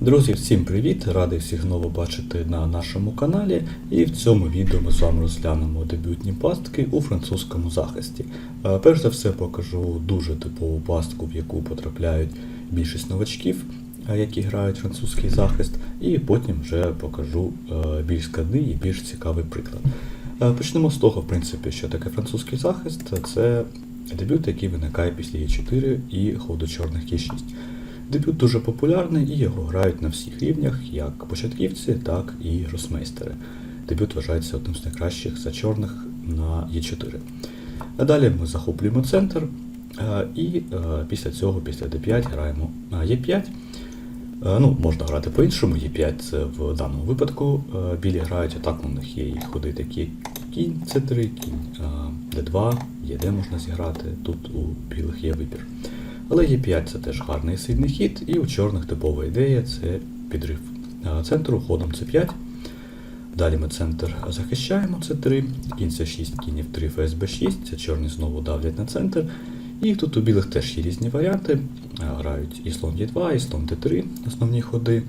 Друзі, всім привіт! Радий всіх знову бачити на нашому каналі. І в цьому відео ми з вами розглянемо дебютні пастки у французькому захисті. Е, Перш за все покажу дуже типову пастку, в яку потрапляють більшість новачків, е, які грають французький захист, і потім вже покажу е, більш складний і більш цікавий приклад. Почнемо з того, в принципі, що таке французький захист. Це дебют, який виникає після Е4 і ходу чорних Е6. Дебют дуже популярний і його грають на всіх рівнях, як початківці, так і гросмейстери. Дебют вважається одним з найкращих за чорних на Е4. А далі ми захоплюємо центр, е, і е, після цього, після D5, граємо на Е5. Е, Ну, можна грати по-іншому, Е5 це в даному випадку е, білі грають, а так у них є і ходи такі кінь С3, кінь е, Д2, Е1 можна зіграти, тут у білих є вибір. Але Е5 це теж гарний сильний хід, і у чорних типова ідея це підрив центру ходом С5. Далі ми центр захищаємо С3, кінь С6, кінь F3, фс Б6, це чорні знову давлять на центр. І тут у білих теж є різні варіанти. Грають і слон Е2, і слон Д3, основні ходи.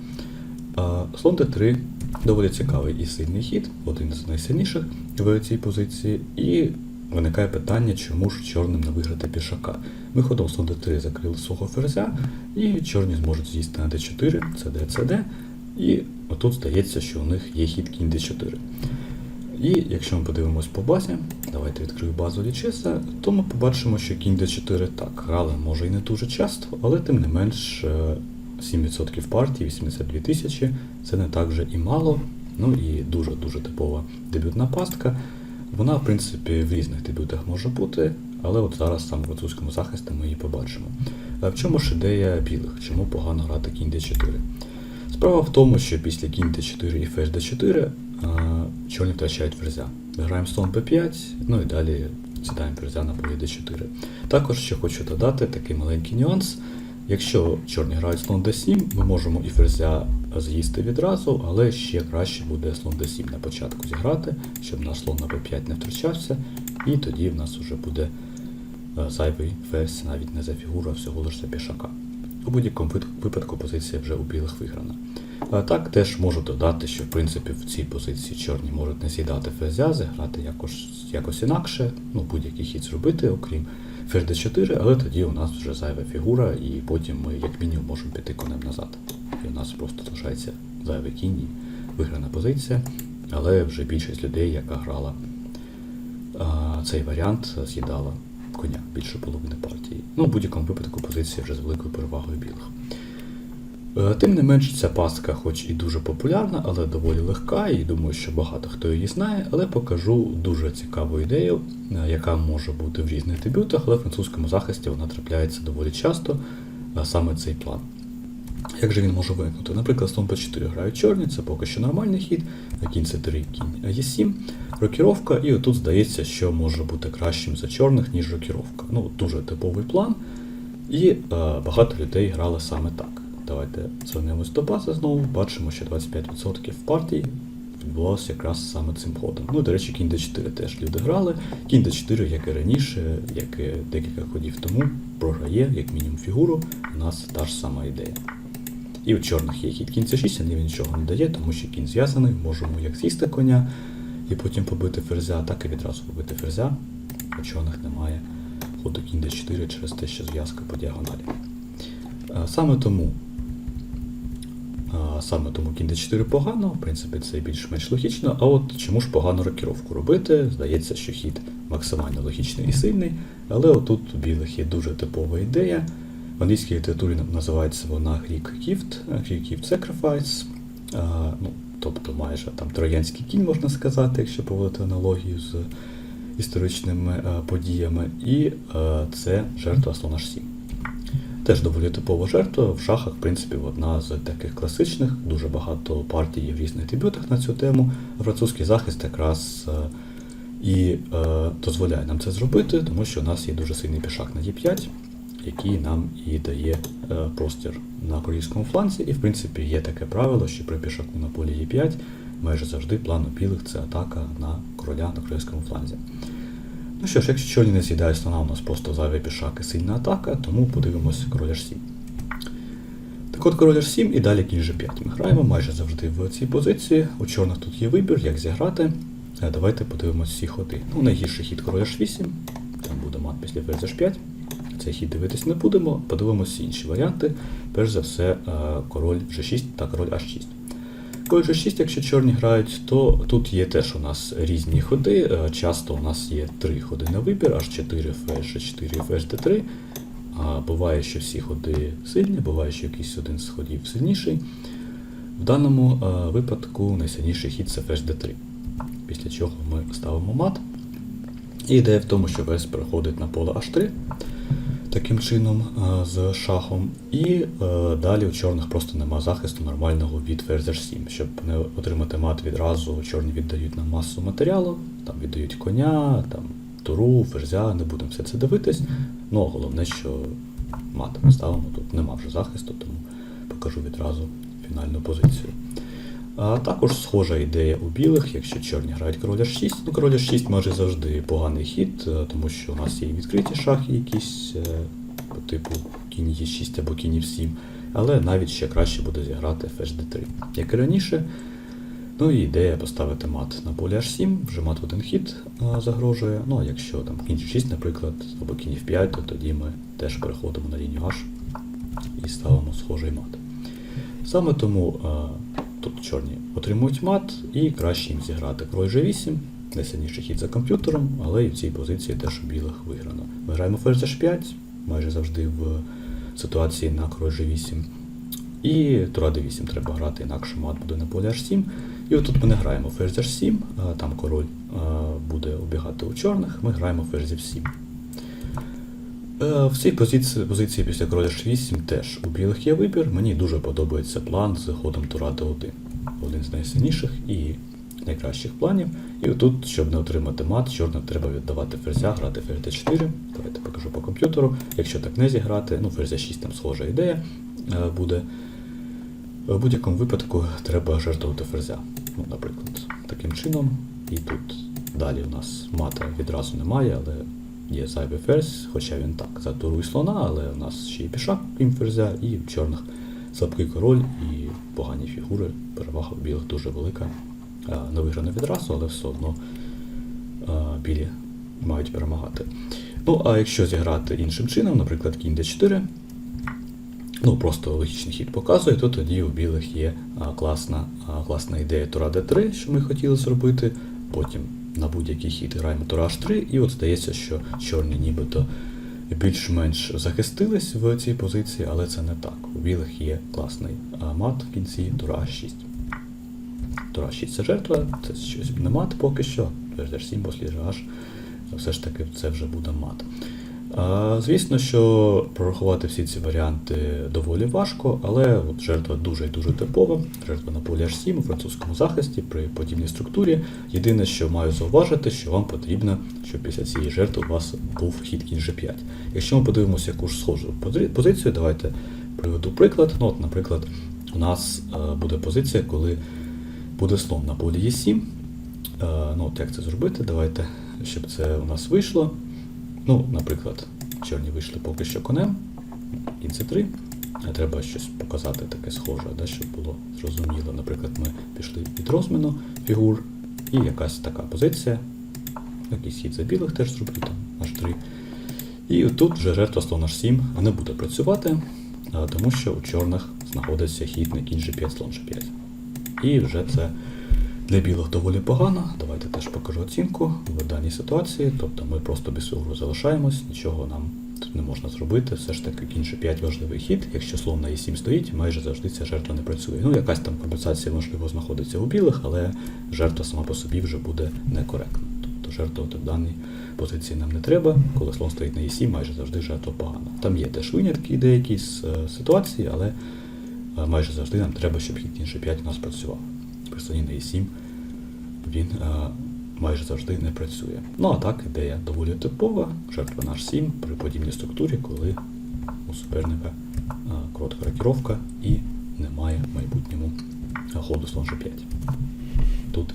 Слон Д3 доволі цікавий і сильний хід, один з найсильніших в цій позиції. І виникає питання, чому ж чорним не виграти пішака. Ми слон Д3 закрили свого ферзя, і чорні зможуть з'їсти на Д4, ЦД, ЦД. І отут здається, що у них є хід кінь Д4. І якщо ми подивимось по базі, давайте відкрию базу лічеса, то ми побачимо, що кінь d4 так грали може і не дуже часто, але тим не менш е, 7% партій, 82 тисячі, це не так вже і мало. Ну і дуже-дуже типова дебютна пастка. Вона, в принципі, в різних дебютах може бути, але от зараз саме в французькому захисті ми її побачимо. А в чому ж ідея білих? Чому погано грати кінь d4? Справа в тому, що після кінь d4 і ферзь d4 а, чорні втрачають ферзя. Граємо слон b5, ну і далі сідаємо ферзя на полі d4. Також ще хочу додати такий маленький нюанс. Якщо чорні грають слон d7, ми можемо і ферзя з'їсти відразу, але ще краще буде слон d7 на початку зіграти, щоб наш слон на b5 не втрачався, і тоді в нас вже буде е, зайвий ферзь, навіть не за фігуру, а всього лише за пішака. У будь-якому випадку позиція вже у білих виграна. Так теж можу додати, що в принципі в цій позиції чорні можуть не сідати ферзя, зіграти якось, якось інакше, ну будь-який хід зробити, окрім ферзь d4, але тоді у нас вже зайва фігура, і потім ми як мінімум можемо піти конем назад. І у нас просто залишається зайвий кінь виграна позиція. Але вже більшість людей, яка грала а, цей варіант, з'їдала коня більше половини партії. Ну, в будь-якому випадку позиція вже з великою перевагою білих. Е, Тим не менш, ця пастка, хоч і дуже популярна, але доволі легка, і думаю, що багато хто її знає, але покажу дуже цікаву ідею, е, яка може бути в різних дебютах, але в французькому захисті вона трапляється доволі часто, а саме цей план. Як же він може виникнути? Наприклад, слон P4 грають чорні, це поки що нормальний хід, кінь C3, кінь Е7, рокіровка, і отут здається, що може бути кращим за чорних, ніж рокіровка. Ну, дуже типовий план. І е, багато людей грали саме так. Давайте звернемось до бази знову, бачимо, що 25% партій відбувалося якраз саме цим ходом. Ну, до речі, кінь d4 теж люди грали. Кінь d4, як і раніше, як і декілька ходів тому, програє, як мінімум, фігуру, у нас та ж сама ідея. І у чорних є хід кінь c6, але нічого не дає, тому що кінь зв'язаний, можемо як з'їсти коня і потім побити ферзя, так і відразу побити ферзя. У чорних немає ходу кінь d4 через те, що зв'язка по діагоналі. Саме тому а, Саме тому кінь d4 погано, в принципі, це більш-менш логічно. А от чому ж погано рокіровку робити? Здається, що хід максимально логічний і сильний, але отут у білих є дуже типова ідея. В англійській літературі називається вона Greek Gift, Greek Gift Sacrifice. А, ну, тобто майже там троянський кінь, можна сказати, якщо проводити аналогію з історичними е, подіями. І е, це жертва слона h7. Теж доволі типова жертва. В шахах, в принципі, одна з таких класичних, дуже багато партій є в різних дебютах на цю тему. Французький захист якраз е, і е, дозволяє нам це зробити, тому що у нас є дуже сильний пішак на Е5, який нам і дає е, простір на корейському фланзі. І, в принципі, є таке правило, що при пішаку на полі Е5 майже завжди план у білих це атака на короля на корейському фланзі. Ну що ж, якщо не з'їдають слона, у нас просто зайвий пішак сильна атака, тому подивимося король H7. Так от король H7 і далі кінь G5. Ми граємо майже завжди в цій позиції. У чорних тут є вибір, як зіграти. Е, Давайте подивимось всі ходи. Ну, найгірший хід король H8. Там буде мат після ферзь H5. Цей хід дивитись не будемо. Подивимося інші варіанти. Перш за все, е, король G6 та король H6. Король G6, якщо чорні грають, то тут є теж у нас різні ходи. Е, Часто у нас є три ходи на вибір, H4, ферзь, G4 і ферзь D3. А буває, що всі ходи сильні, буває, що якийсь один з ходів сильніший. В даному е, випадку найсильніший хід це ферзь d3, після чого ми ставимо мат. І ідея в тому, що вес переходить на поле h3 таким чином з шахом. І е, далі у чорних просто нема захисту нормального від ферзь h7. Щоб не отримати мат відразу, чорні віддають нам масу матеріалу, там віддають коня, там, туру, ферзя, не будемо все це дивитись. Ну, а головне, що мат ми ставимо, тут нема вже захисту, тому покажу відразу фінальну позицію. А також схожа ідея у білих, якщо чорні грають король H6. Ну, король H6 майже завжди поганий хід, е, тому що у нас є відкриті шахи якісь е, по типу кінь Е6 або кінь F7, але навіть ще краще буде зіграти ферзь D3. Як і раніше, ну і ідея поставити мат на полі H7, вже мат в один хід е, загрожує. Ну а якщо там кінь G6, наприклад, або кінь F5, то тоді ми теж переходимо на лінію H і ставимо схожий мат. Саме тому е, тут чорні отримують мат і краще їм зіграти король G8, найсильніший хід за комп'ютером, але і в цій позиції теж у білих виграно. Ми граємо ферзь H5, майже завжди в ситуації на король G8. І тура D8 треба грати, інакше мат буде на полі H7. І отут ми не граємо ферзь H7, там король буде обігати у чорних, ми граємо ферзь F7. Е, В цій позиції, позиції після короля H8 теж у білих є вибір. Мені дуже подобається план з ходом тура D1. Один з найсильніших і найкращих планів. І отут, щоб не отримати мат, чорним треба віддавати ферзя, грати ферзь D4. Давайте покажу по комп'ютеру. Якщо так не зіграти, ну ферзь 6 там схожа ідея е, буде. В будь-якому випадку треба жертвувати ферзя. Ну, наприклад, таким чином. І тут далі у нас мата відразу немає, але є зайвий ферзь, хоча він так за і слона, але у нас ще є пішак, крім ферзя, і в чорних слабкий король і погані фігури. Перевага у білих дуже велика. Не виграно відразу, але все одно білі мають перемагати. Ну, а якщо зіграти іншим чином, наприклад, кінь d4, ну просто логічний хід показує, то тоді у білих є класна, класна ідея тура d3, що ми хотіли зробити. Потім на будь-який хід граємо тура h3, і от здається, що чорні нібито більш-менш захистились в цій позиції, але це не так. У білих є класний мат в кінці тура h6. Тура h6 це жертва, це щось не мат поки що. Ферзь h7 послі h, все ж таки це вже буде мат. Звісно, що прорахувати всі ці варіанти доволі важко, але от жертва дуже і дуже типова. Жертва на полі H7 у французькому захисті при подібній структурі. Єдине, що маю зауважити, що вам потрібно, щоб після цієї жертви у вас був хід кінь G5. Якщо ми подивимося якусь схожу позицію, давайте приведу приклад. Ну, от, Наприклад, у нас е, буде позиція, коли буде слон на полі Е7. Е, Ну, от як це зробити? Давайте, щоб це у нас вийшло. Ну, наприклад, чорні вийшли поки що конем, кінь c3. Треба щось показати таке схоже, да, щоб було зрозуміло. Наприклад, ми пішли від розміну фігур, і якась така позиція. Якийсь хід за білих теж зроблю, там H3. І тут вже жертва слон H7 не буде працювати, тому що у чорних знаходиться хід на кінь G5, слон G5. І вже це для білих доволі погано. Давайте теж покажу оцінку в даній ситуації. Тобто ми просто без фігуру залишаємось, нічого нам тут не можна зробити. Все ж таки кінь G5 важливий хід. Якщо слон на E7 стоїть, майже завжди ця жертва не працює. Ну, якась там компенсація, можливо, знаходиться у білих, але жертва сама по собі вже буде некоректна. Тобто жертвувати в даній позиції нам не треба. Коли слон стоїть на E7, майже завжди жертва погана. Там є теж винятки деякі з е, ситуації, але е, майже завжди нам треба, щоб хід кінь G5 у нас працював. Слоні на E7 він е, майже завжди не працює. Ну а так, ідея доволі типова. Жертва наш 7 при подібній структурі, коли у суперника е, коротка рокіровка і немає в майбутньому ходу слон G5. Тут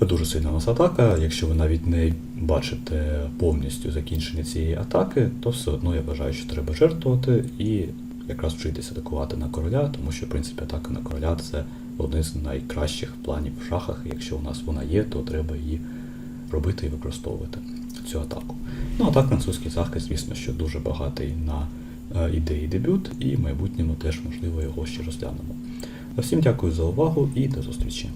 дуже сильна у нас атака. Якщо ви навіть не бачите повністю закінчення цієї атаки, то все одно я вважаю, що треба жертвувати і якраз вчитися атакувати на короля, тому що, в принципі, атака на короля це один з найкращих планів в шахах. Якщо у нас вона є, то треба її робити і використовувати цю атаку. Ну а так французький захист, звісно, що дуже багатий на е, ідеї дебют, і в майбутньому теж можливо його ще розглянемо. Всім дякую за увагу і до зустрічі.